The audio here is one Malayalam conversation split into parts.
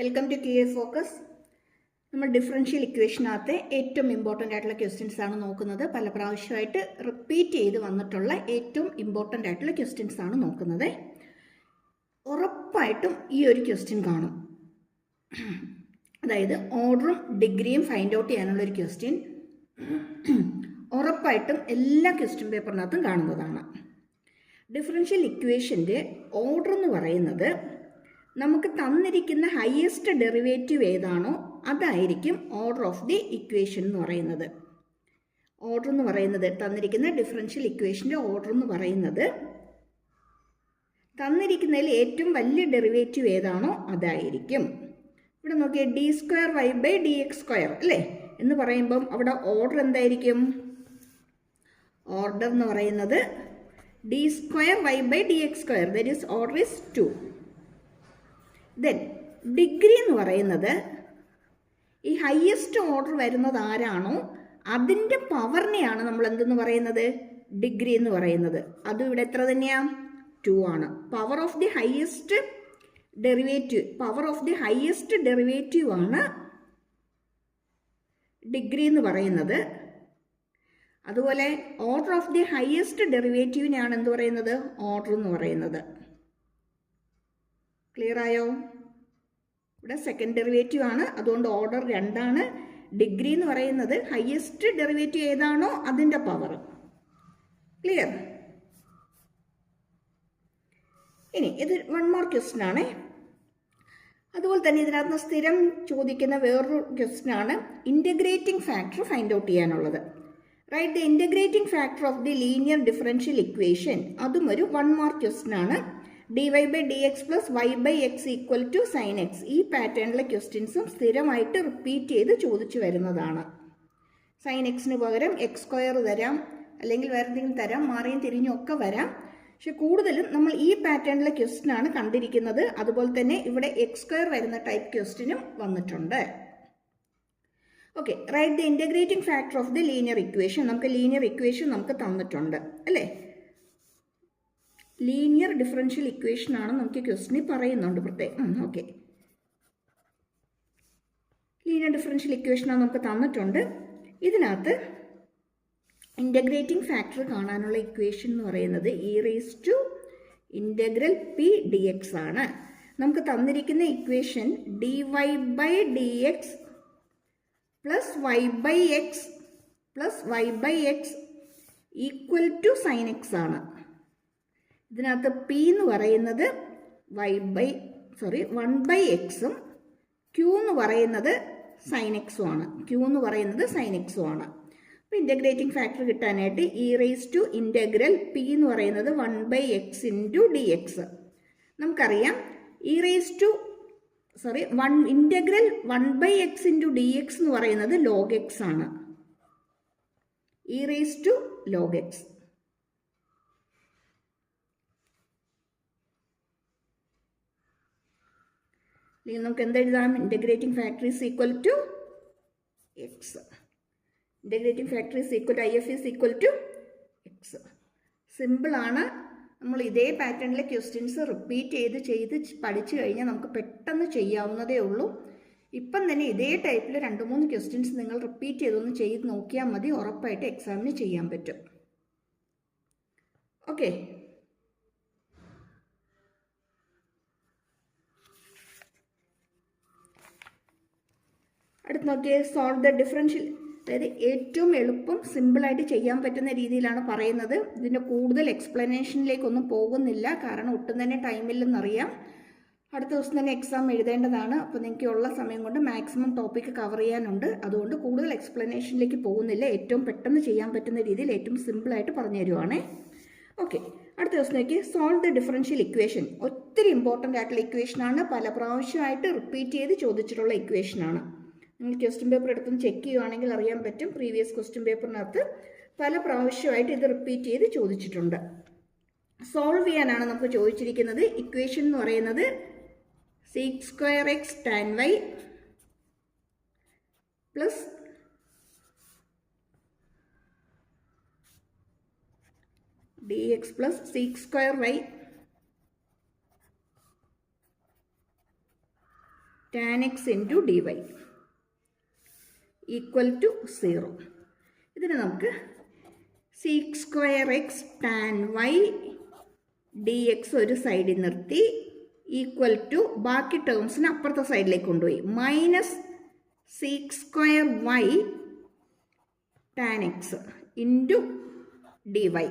Welcome to Q A focus നമ്മൾ ഡിഫറൻഷ്യൽ ഇക്വേഷനകത്തെ ഏറ്റവും ഇമ്പോർട്ടന്റ് ആയിട്ടുള്ള ക്വസ്റ്റ്യൻസ് ആണ് നോക്കുന്നത്. പല പ്രാവശ്യമായിട്ട് റിപ്പീറ്റ് ചെയ്ത് വന്നിട്ടുള്ള ഏറ്റവും ഇമ്പോർട്ടന്റ് ആയിട്ടുള്ള ക്വസ്റ്റ്യൻസ് ആണ് നോക്കുന്നത്. ഉറപ്പായിട്ടും ഈ ഒരു ക്വസ്റ്റ്യൻ കാണും. അതായത് ഓർഡറും ഡിഗ്രിയും ഫൈൻഡ് ഔട്ട് ചെയ്യാനുള്ള ഒരു ക്വസ്റ്റ്യൻ ഉറപ്പായിട്ടും എല്ലാ ക്വസ്റ്റ്യൻ പേപ്പറിനകത്തും കാണുന്നതാണ്. ഡിഫറൻഷ്യൽ ഇക്വേഷന്റെ ഓർഡർ എന്ന് പറയുന്നത് നമുക്ക് തന്നിരിക്കുന്ന ഹയസ്റ്റ് ഡെറിവേറ്റീവ് ഏതാണോ അതായിരിക്കും ഓർഡർ ഓഫ് ദി ഇക്വേഷൻ എന്ന് പറയുന്നത്. ഓർഡർ എന്ന് പറയുന്നത് തന്നിരിക്കുന്ന ഡിഫറൻഷ്യൽ ഇക്വേഷന്റെ ഓർഡർ എന്ന് പറയുന്നത് തന്നിരിക്കുന്നതിൽ ഏറ്റവും വലിയ ഡെറിവേറ്റീവ് ഏതാണോ അതായിരിക്കും. ഇവിടെ നോക്കിയാൽ D square Y by D X square അല്ലേ? എന്ന് പറയുമ്പം അവിടെ ഓർഡർ എന്തായിരിക്കും? ഓർഡർ എന്ന് പറയുന്നത് D square Y by D X square that is order is two then degree എന്ന് പറയുന്നത് ഈ ഹയസ്റ്റ് ഓർഡർ വരുന്നത് ആരാണോ അതിന്റെ പവറിനെയാണ് നമ്മൾ എന്തെന്ന് പറയുന്നത്? ഡിഗ്രി എന്ന് പറയുന്നത്. അതും ഇവിടെ എത്ര തന്നെയാ? ടു ആണ്. Power of the highest derivative power of the highest derivative ആണ് ഡിഗ്രി എന്ന് പറയുന്നത്. അതുപോലെ ഓർഡർ ഓഫ് ദി ഹയസ്റ്റ് ഡെറിവേറ്റീവിനെയാണ് എന്ത് പറയുന്നത്? ഓർഡർ എന്ന് പറയുന്നത്. ക്ലിയർ ആയോ? ഇവിടെ സെക്കൻഡ് ഡെറിവേറ്റീവ് ആണ്. അതുകൊണ്ട് ഓർഡർ രണ്ടാണ്. ഡിഗ്രി എന്ന് പറയുന്നത് ഹയസ്റ്റ് ഡെറിവേറ്റീവ് ഏതാണോ അതിന്റെ പവർ ക്ലിയർ ഇനി ഇത് വൺ മോർ ക്വസ്റ്റ്യൻ ആണേ. അതുപോലെ തന്നെ ഇതിനകത്ത് സ്ഥിരം ചോദിക്കുന്ന വേറൊരു ക്വസ്റ്റ്യൻ ആണ്. ഇന്റഗ്രേറ്റിംഗ് ഫാക്ടർ ഫൈൻഡ് ഔട്ട് ചെയ്യാനുള്ളത്. Write the integrating factor of the linear differential equation അതും ഒരു വൺ മാർക്ക് ക്വസ്റ്റ്യൻ ആണ്. D Y by D X plus Y by X equal to sine X ഈ പാറ്റേണിലെ ക്വസ്റ്റ്യൻസും സ്ഥിരമായിട്ട് റിപ്പീറ്റ് ചെയ്ത് ചോദിച്ചു വരുന്നതാണ്. സൈൻ എക്സിന് പകരം എക്സ് സ്ക്വയർ തരാം. അല്ലെങ്കിൽ വേറെ എന്തെങ്കിലും തരാം മാറിയും തിരിഞ്ഞും ഒക്കെ വരാം. പക്ഷെ കൂടുതലും നമ്മൾ ഈ പാറ്റേണിലെ ക്വസ്റ്റ്യൻ ആണ് കണ്ടിരിക്കുന്നത്. അതുപോലെ തന്നെ ഇവിടെ എക്സ് സ്ക്വയർ വരുന്ന ടൈപ്പ് ക്വസ്റ്റ്യനും വന്നിട്ടുണ്ട്. Okay write the integrating factor of the linear equation നമുക്ക് ലീനിയർ ഇക്വേഷൻ നമുക്ക് തന്നിട്ടുണ്ട്. അല്ലേ? ലീനിയർ ഡിഫറൻഷ്യൽ ഇക്വേഷൻ ആണ് നമുക്ക് ക്വസ്റ്റിന് പറയുന്നുണ്ട് പ്രത്യേകം. ഓക്കെ ലീനിയർ ഡിഫറൻഷ്യൽ ഇക്വേഷനാണ് നമുക്ക് തന്നിട്ടുണ്ട്. ഇതിനകത്ത് ഇന്റഗ്രേറ്റിംഗ് ഫാക്ടർ കാണാനുള്ള ഇക്വേഷൻ എന്ന് പറയുന്നത് E raise to integral P D X ആണ്. നമുക്ക് തന്നിരിക്കുന്ന equation D Y by D X plus Y by X plus Y by X equal to sine X ആണ്. ഇതിനകത്ത് പി എന്ന് പറയുന്നത് Y by sorry one by എക്സും ക്യൂ എന്ന് പറയുന്നത് സൈൻ എക്സും ആണ്. ക്യൂ എന്ന് പറയുന്നത് സൈൻ എക്സും ആണ്. അപ്പോൾ ഇന്റഗ്രേറ്റിംഗ് ഫാക്ടർ കിട്ടാനായിട്ട് E raise to integral P എന്ന് പറയുന്നത് one by X into D X നമുക്കറിയാം E raise to sorry one integral one by X into D X എന്ന് പറയുന്നത് ലോഗ് എക്സ് ആണ്. E raise to log X അല്ലെങ്കിൽ നമുക്ക് എന്തെഴുതാം integrating factor is equal to X integrating factor is equal to I F is equal to X സിമ്പിളാണ് നമ്മൾ ഇതേ പാറ്റേണിലെ ക്വസ്റ്റ്യൻസ് റിപ്പീറ്റ് ചെയ്ത് ചെയ്ത് പഠിച്ചു കഴിഞ്ഞാൽ നമുക്ക് പെട്ടെന്ന് ചെയ്യാവുന്നതേ ഉള്ളൂ. ഇപ്പം തന്നെ ഇതേ ടൈപ്പിൽ രണ്ട് മൂന്ന് ക്വസ്റ്റ്യൻസ് നിങ്ങൾ റിപ്പീറ്റ് ചെയ്തൊന്ന് ചെയ്ത് നോക്കിയാൽ മതി. ഉറപ്പായിട്ട് എക്സാമിന് ചെയ്യാൻ പറ്റും. ഓക്കെ അടുത്ത് നോക്കിയേ സോൾവ് ദ ഡിഫറൻഷ്യൽ അതായത് ഏറ്റവും എളുപ്പം സിമ്പിളായിട്ട് ചെയ്യാൻ പറ്റുന്ന രീതിയിലാണ് പറയുന്നത്. ഇതിന്റെ കൂടുതൽ എക്സ്പ്ലനേഷനിലേക്കൊന്നും പോകുന്നില്ല. കാരണം ഒട്ടും തന്നെ ടൈമില്ലെന്നറിയാം അടുത്ത ദിവസം തന്നെ എക്സാം എഴുതേണ്ടതാണ്. അപ്പോൾ നിങ്ങൾക്ക് ഉള്ള സമയം കൊണ്ട് മാക്സിമം ടോപ്പിക്ക് കവർ ചെയ്യാനുണ്ട്. അതുകൊണ്ട് കൂടുതൽ എക്സ്പ്ലനേഷനിലേക്ക് പോകുന്നില്ല. ഏറ്റവും പെട്ടെന്ന് ചെയ്യാൻ പറ്റുന്ന രീതിയിൽ ഏറ്റവും സിമ്പിളായിട്ട് പറഞ്ഞു തരുവാണേ. ഓക്കെ അടുത്ത ദിവസം ദിവസത്തേക്ക് സോൾവ് ദ ഡിഫറൻഷ്യൽ ഇക്വേഷൻ ഒത്തിരി ഇമ്പോർട്ടന്റ് ആയിട്ടുള്ള ഇക്വേഷനാണ് പല പ്രാവശ്യമായിട്ട് റിപ്പീറ്റ് ചെയ്ത് ചോദിച്ചിട്ടുള്ള ഇക്വേഷനാണ് നിങ്ങൾ ക്വസ്റ്റ്യൻ പേപ്പർ എടുത്തൊന്ന് ചെക്ക് ചെയ്യുവാണെങ്കിൽ അറിയാൻ പറ്റും. പ്രീവിയസ് ക്വസ്റ്റ്യൻ പേപ്പറിനകത്ത് പല പ്രാവശ്യമായിട്ട് ഇത് റിപ്പീറ്റ് ചെയ്ത് ചോദിച്ചിട്ടുണ്ട്. സോൾവ് ചെയ്യാനാണ് നമുക്ക് ചോദിച്ചിരിക്കുന്നത്. ഇക്വേഷൻ എന്ന് പറയുന്നത് sec square X tan Y plus D X plus sec square Y tan X into D Y equal to zero ഇതിന് നമുക്ക് sec square X tan Y D X ഒരു സൈഡിൽ നിർത്തി ഈക്വൽ ടു ബാക്കി ടേംസിന് അപ്പുറത്തെ സൈഡിലേക്ക് കൊണ്ടുപോയി. Minus sec square Y tan X into D Y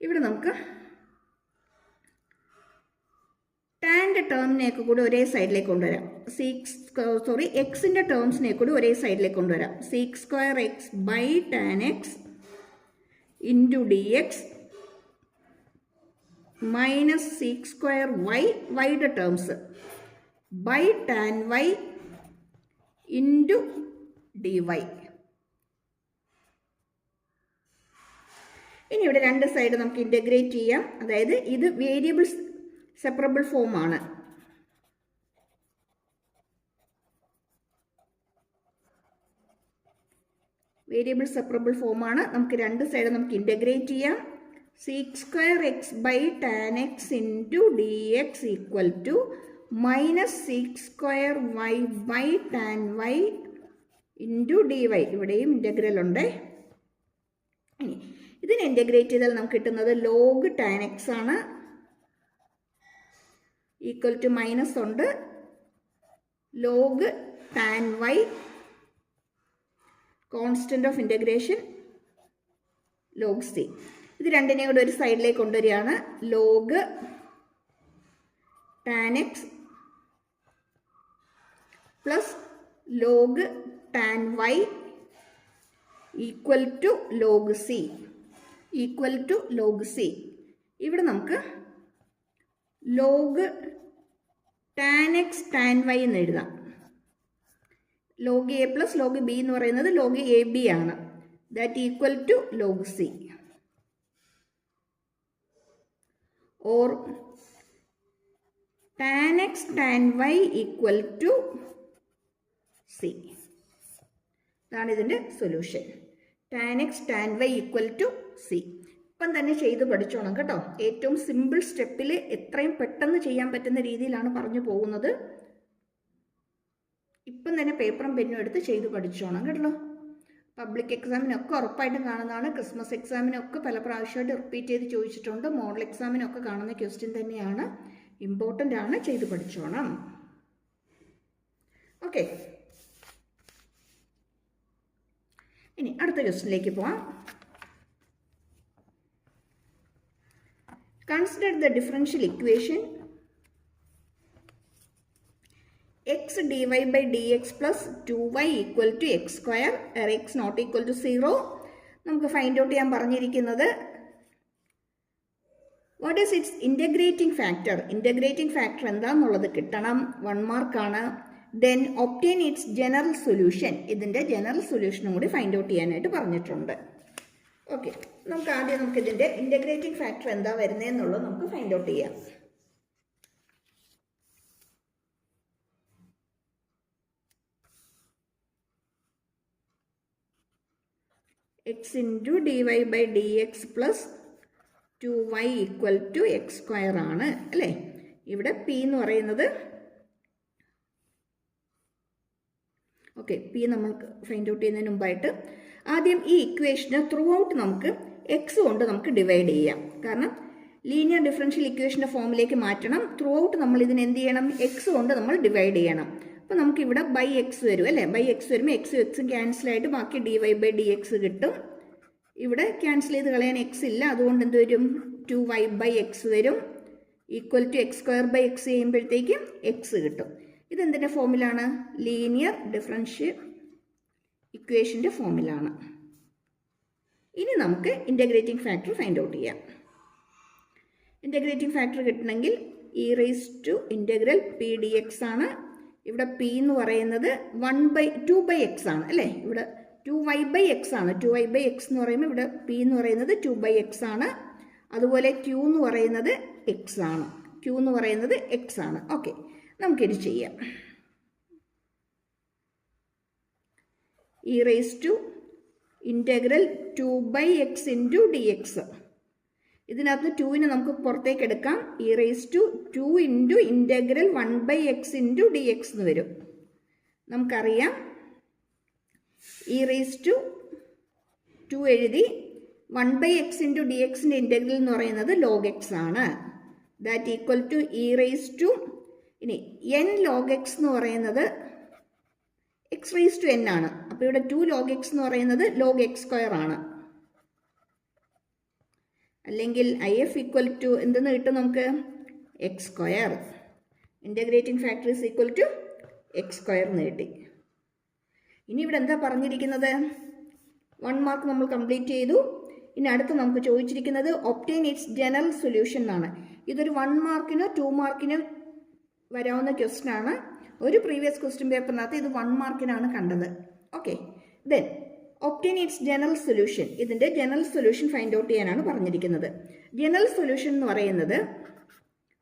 ഇവിടെ നമുക്ക് ടാന്റെ ടേമിനെയൊക്കെ കൂടി ഒരേ സൈഡിലേക്ക് കൊണ്ടുവരാം. സിക്സ് സോറി എക്സിന്റെ ടേംസിനെ കൂടി ഒരേ സൈഡിലേക്ക് കൊണ്ടുവരാം. Six square x by tan x into d x minus six square y വൈയുടെ terms. By tan y into d y ഇനി ഇവിടെ രണ്ട് സൈഡ് നമുക്ക് ഇന്റഗ്രേറ്റ് ചെയ്യാം. അതായത് ഇത് വേരിയബിൾസ് സെപ്പറബിൾ ഫോമാണ് വേരിയബിൾ സെപ്പറബിൾ ഫോമാണ് നമുക്ക് രണ്ട് സൈഡ് നമുക്ക് ഇന്റഗ്രേറ്റ് ചെയ്യാം. Sec square X by tan X into D X equal to minus sec square Y by tan Y into D Y ഇവിടെയും ഇന്റഗ്രൽ ഉണ്ട്. ഇതിനെ ഇന്റഗ്രേറ്റ് ചെയ്താൽ നമുക്ക് കിട്ടുന്നത് ലോഗ് ടാൻ എക്സ് ആണ്. ഈക്വൽ ടു മൈനസ് ഉണ്ട്. Log tan y constant of integration log c ഇത് രണ്ടിനെയും കൂടെ ഒരു സൈഡിലേക്ക് കൊണ്ടുവരികയാണ്. Log tan x plus log tan y equal to log c equal to log c ഇവിടെ നമുക്ക് log tan X tan Y എന്ന് എഴുതാം. Log A plus log B എന്ന് പറയുന്നത് ലോഗ് എ ബി ആണ്. That equal to log C or tan X tan y equal to c ഇതാണ് ഇതിന്റെ solution tan x tan y equal to c ഇപ്പം തന്നെ ചെയ്ത് പഠിച്ചോണം കേട്ടോ. ഏറ്റവും സിമ്പിൾ സ്റ്റെപ്പിൽ എത്രയും പെട്ടെന്ന് ചെയ്യാൻ പറ്റുന്ന രീതിയിലാണ് പറഞ്ഞു പോകുന്നത്. ഇപ്പം തന്നെ പേപ്പറും പെന്നും എടുത്ത് ചെയ്ത് പഠിച്ചോണം കേട്ടോ. പബ്ലിക് എക്സാമിനൊക്കെ ഉറപ്പായിട്ടും കാണുന്നതാണ്. ക്രിസ്മസ് എക്സാമിനൊക്കെ പല പ്രാവശ്യമായിട്ട് റിപ്പീറ്റ് ചെയ്ത് ചോദിച്ചിട്ടുണ്ട്. മോഡൽ എക്സാമിനൊക്കെ കാണുന്ന ക്വസ്റ്റ്യൻ തന്നെയാണ്. ഇമ്പോർട്ടന്റ് ആണ്. ചെയ്ത് പഠിച്ചോണം. ഓക്കെ ഇനി അടുത്ത ക്വസ്റ്റിനിലേക്ക് പോവാം. Differential equation X D Y by D X plus two Y equal to X square X not equal to zero നമുക്ക് ഫൈൻഡ് ഔട്ട് ചെയ്യാൻ പറഞ്ഞിരിക്കുന്നത് what is its integrating factor integrating factor എന്താണെന്നുള്ളത് കിട്ടണം. വൺ മാർക്കാണ് then obtain its general solution ഇതിന്റെ ജനറൽ സൊല്യൂഷനും കൂടി ഫൈൻഡ് ഔട്ട് ചെയ്യാനായിട്ട് പറഞ്ഞിട്ടുണ്ട്. ഓക്കെ നമുക്ക് ആദ്യം നമുക്ക് ഇതിന്റെ ഇന്റഗ്രേറ്റിംഗ് ഫാക്ടർ എന്താ വരുന്നതെന്നുള്ളത് നമുക്ക് ഫൈൻഡ് ഔട്ട് ചെയ്യാം. X into d y by d x plus two y equal to x square ആണ് അല്ലേ? ഇവിടെ പി എന്ന് പറയുന്നത് ഓക്കെ പി നമ്മൾക്ക് ഫൈൻഡ് ഔട്ട് ചെയ്യുന്നതിന് മുമ്പായിട്ട് ആദ്യം ഈ ഇക്വേഷന് ത്രൂ ഔട്ട് നമുക്ക് എക്സ് കൊണ്ട് നമുക്ക് ഡിവൈഡ് ചെയ്യാം. കാരണം ലീനിയർ ഡിഫറൻഷ്യൽ ഇക്വേഷന്റെ ഫോമിലേക്ക് മാറ്റണം. ത്രൂ ഔട്ട് നമ്മൾ ഇതിന് എന്ത് ചെയ്യണം? എക്സ് കൊണ്ട് നമ്മൾ ഡിവൈഡ് ചെയ്യണം. അപ്പോൾ നമുക്കിവിടെ ബൈ എക്സ് വരും അല്ലേ? ബൈ എക്സ് വരുമ്പോൾ എക്സ് എക്സും ക്യാൻസൽ ആയിട്ട് ബാക്കി D Y by D X കിട്ടും. ഇവിടെ ക്യാൻസൽ ചെയ്ത് കളയാൻ എക്സ് ഇല്ല. അതുകൊണ്ട് എന്ത് വരും? ടു വൈ ബൈ എക്സ് വരും. Equal to x square by x ചെയ്യുമ്പോഴത്തേക്കും എക്സ് കിട്ടും. ഇതെന്തിന്റെ ഫോമിലാണ്? ലീനിയർ ഡിഫറൻഷ്യൽ ഇക്വേഷന്റെ ഫോമിലാണ്. ഇനി നമുക്ക് ഇന്റഗ്രേറ്റിംഗ് ഫാക്ടർ ഫൈൻഡ് ഔട്ട് ചെയ്യാം. ഇന്റഗ്രേറ്റിംഗ് ഫാക്ടർ കിട്ടണമെങ്കിൽ E raise to integral P D X ആണ്. ഇവിടെ പി എന്ന് പറയുന്നത് one by two by X ആണ് അല്ലേ? ഇവിടെ ടു വൈ ബൈ എക്സ് ആണ്. ടു വൈ ബൈ എക്സ് എന്ന് പറയുമ്പോൾ ഇവിടെ പി എന്ന് പറയുന്നത് ടു ബൈ എക്സ് ആണ്. അതുപോലെ ക്യൂ എന്ന് പറയുന്നത് എക്സ് ആണ്. ക്യൂ എന്ന് പറയുന്നത് എക്സ് ആണ്. ഓക്കെ നമുക്കിത് ചെയ്യാം. E raise to integral two by X into D X ഇതിനകത്ത് ടുവിനെ നമുക്ക് പുറത്തേക്ക് എടുക്കാം. E raise to two into integral one by X into D X എന്ന് വരും. നമുക്കറിയാം. E raise to two two one by X into D എക്സിന്റെ ഇന്റഗ്രൽ എന്ന് പറയുന്നത് ലോഗ് എക്സ് ആണ്. That equal to E raise to ഇനി എൻ ലോഗ് എക്സ് എന്ന് പറയുന്നത് എക്സ് റേസ് ടു എൻ ആണ്. അപ്പോൾ ഇവിടെ ടു ലോഗ് എക്സ് എന്ന് പറയുന്നത് ലോഗ് എക്സ് സ്ക്വയർ ആണ്. അല്ലെങ്കിൽ ഐ എഫ് ഈക്വൽ ടു എന്തെന്ന് കിട്ടും നമുക്ക്? X square integrating factor equal to X square എന്ന് കിട്ടി. ഇനി ഇവിടെ എന്താ പറഞ്ഞിരിക്കുന്നത്? വൺ മാർക്ക് നമ്മൾ കംപ്ലീറ്റ് ചെയ്തു. ഇനി അടുത്ത് നമുക്ക് ചോദിച്ചിരിക്കുന്നത് ഒപ്റ്റെയിൻ ഇറ്റ്സ് ജനറൽ സൊല്യൂഷൻ എന്നാണ്. ഇതൊരു വൺ മാർക്കിനോ ടു മാർക്കിനോ വരാവുന്ന ക്വസ്റ്റ്യൻ ആണ്. ഒരു പ്രീവിയസ് ക്വസ്റ്റ്യൻ പേപ്പറിനകത്ത് ഇത് വൺ മാർക്കിനാണ് കണ്ടത്. Okay then obtain its general solution ഇതിന്റെ ജനറൽ സൊല്യൂഷൻ ഫൈൻഡ് ഔട്ട് ചെയ്യാനാണ് പറഞ്ഞിരിക്കുന്നത്. ജനറൽ സൊല്യൂഷൻ എന്ന് പറയുന്നത്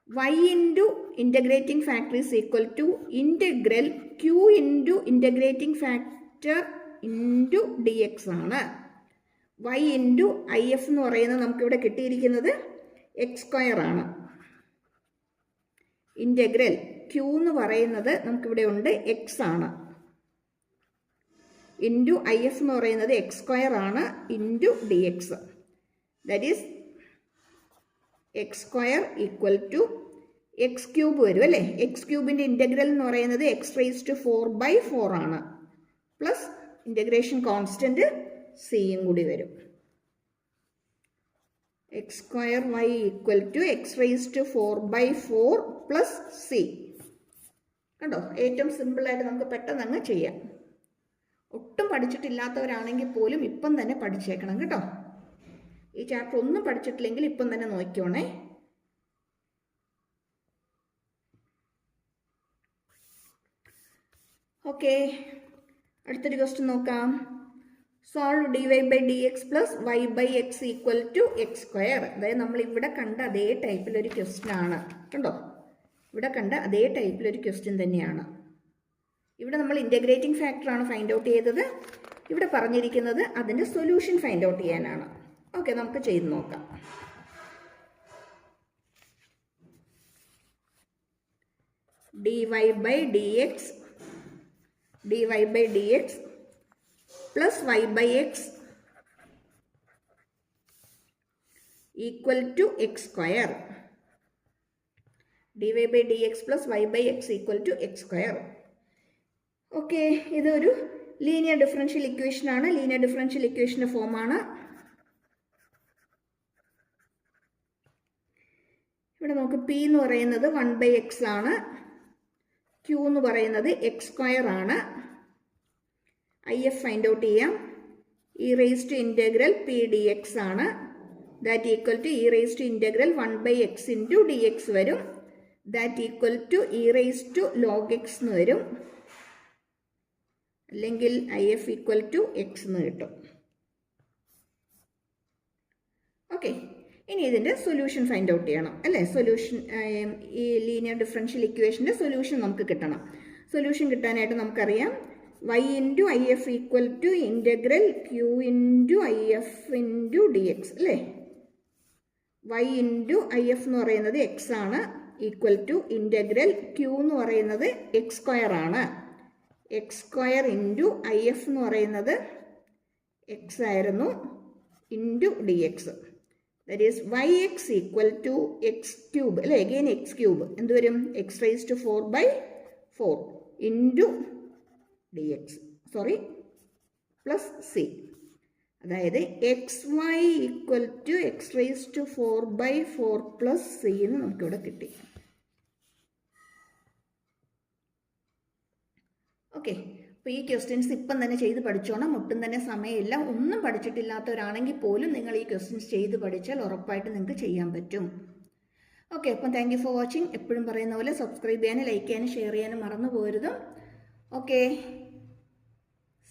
Y into integrating factor is equal to integral Q into integrating factor into D X ആണ്. വൈ ഇന്റു ഐ എഫ് എന്ന് പറയുന്നത് നമുക്കിവിടെ കിട്ടിയിരിക്കുന്നത് എക്സ് സ്ക്വയർ ആണ്. ഇന്റഗ്രൽ ക്യൂ എന്ന് പറയുന്നത് നമുക്കിവിടെ ഉണ്ട് എക്സ് ആണ്. ഇന്റു ഐ എഫ് എന്ന് പറയുന്നത് എക്സ് സ്ക്വയർ ആണ് into D X that is X square equal to X cube വരും അല്ലേ? എക്സ് ക്യൂബിന്റെ ഇന്റഗ്രൽ എന്ന് പറയുന്നത് X raise to four by four ആണ്. പ്ലസ് ഇന്റഗ്രേഷൻ കോൺസ്റ്റന്റ് സിയും കൂടി വരും. X square Y equal to X raise to four by four plus C കണ്ടോ? ഏറ്റവും സിമ്പിളായിട്ട് നമുക്ക് പെട്ടെന്ന് അങ്ങ് ചെയ്യാം. ഒട്ടും പഠിച്ചിട്ടില്ലാത്തവരാണെങ്കിൽ പോലും ഇപ്പം തന്നെ പഠിച്ചേക്കണം കേട്ടോ. ഈ ചാപ്റ്റർ ഒന്നും പഠിച്ചിട്ടില്ലെങ്കിൽ ഇപ്പം തന്നെ നോക്കിയോണേ ഓക്കെ അടുത്തൊരു ക്വസ്റ്റ്യൻ നോക്കാം. Solve D Y by D X plus Y by X equal to X square അതായത് നമ്മൾ ഇവിടെ കണ്ട അതേ ടൈപ്പിലൊരു ക്വസ്റ്റ്യൻ ആണ്. കണ്ടോ? ഇവിടെ കണ്ട അതേ ടൈപ്പിലൊരു ക്വസ്റ്റ്യൻ തന്നെയാണ്. ഇവിടെ നമ്മൾ ഇന്റഗ്രേറ്റിംഗ് ഫാക്ടറാണ് ഫൈൻഡ് ഔട്ട് ചെയ്തത്. ഇവിടെ പറഞ്ഞിരിക്കുന്നത് അതിന്റെ സൊല്യൂഷൻ ഫൈൻഡ് ഔട്ട് ചെയ്യാനാണ്. ഓക്കെ നമുക്ക് ചെയ്ത് നോക്കാം. D y by d x d y by d x plus y by x equal to x square d y by d x plus y by x equal to x square okay ഇതൊരു ലീനിയർ ഡിഫറൻഷ്യൽ ഇക്വേഷൻ ആണ് ലീനിയർ ഡിഫറൻഷ്യൽ ഇക്വേഷന്റെ ഫോമാണ് ഇവിടെ നമുക്ക് പി എന്ന് പറയുന്നത് വൺ ബൈ എക്സ് ആണ്. ക്യൂ എന്ന് പറയുന്നത് എക്സ് സ്ക്വയർ ആണ്. ഐ എഫ് ഫൈൻഡ് ഔട്ട് ചെയ്യാം. E raise to integral P d x ആണ്. That equal to e raise to integral one by x into d x വരും. That equal to e raise to log x എന്ന് വരും. അല്ലെങ്കിൽ I F equal to x എന്ന് കിട്ടും. ഓക്കെ ഇനി ഇതിന്റെ സൊല്യൂഷൻ ഫൈൻഡ് ഔട്ട് ചെയ്യണം. അല്ലേ? സൊല്യൂഷൻ ഈ ലീനിയർ ഡിഫറൻഷ്യൽ ഇക്വേഷന്റെ സൊല്യൂഷൻ നമുക്ക് കിട്ടണം. സൊല്യൂഷൻ കിട്ടാനായിട്ട് നമുക്കറിയാം. Y into I F equal to q Q if d x അല്ലേ? വൈ ഇന്റു ഐ എന്ന് പറയുന്നത് എക്സ് ആണ് ഈക്വൽ ടു ഇന്റഗ്രൽ ക്യൂ എന്ന് പറയുന്നത് എക്സ് സ്ക്വയർ ആണ്. എക്സ് സ്ക്വയർ ഇന്റു ഐ എന്ന് പറയുന്നത് എക്സ് ആയിരുന്നു into d x that is y x equal to x cube അല്ലേ? അഗെയിൻ എക്സ് ക്യൂബ് എന്ത് വരും? D x sorry plus C അതായത് x y equal to x raise to four by four plus C എന്ന് നമുക്കിവിടെ കിട്ടി. ഓക്കെ അപ്പോൾ ഈ ക്വസ്റ്റ്യൻസ് ഇപ്പം തന്നെ ചെയ്ത് പഠിച്ചോണം. ഒട്ടും തന്നെ സമയമില്ല. ഒന്നും പഠിച്ചിട്ടില്ലാത്തവരാണെങ്കിൽ പോലും നിങ്ങൾ ഈ ക്വസ്റ്റ്യൻസ് ചെയ്ത് പഠിച്ചാൽ ഉറപ്പായിട്ട് നിങ്ങൾക്ക് ചെയ്യാൻ പറ്റും. ഓക്കെ അപ്പം താങ്ക് യു ഫോർ വാച്ചിങ് എപ്പോഴും പറയുന്ന പോലെ സബ്സ്ക്രൈബ് ചെയ്യാനും ലൈക്ക് ചെയ്യാനും ഷെയർ ചെയ്യാനും മറന്നു പോരുത്. Okay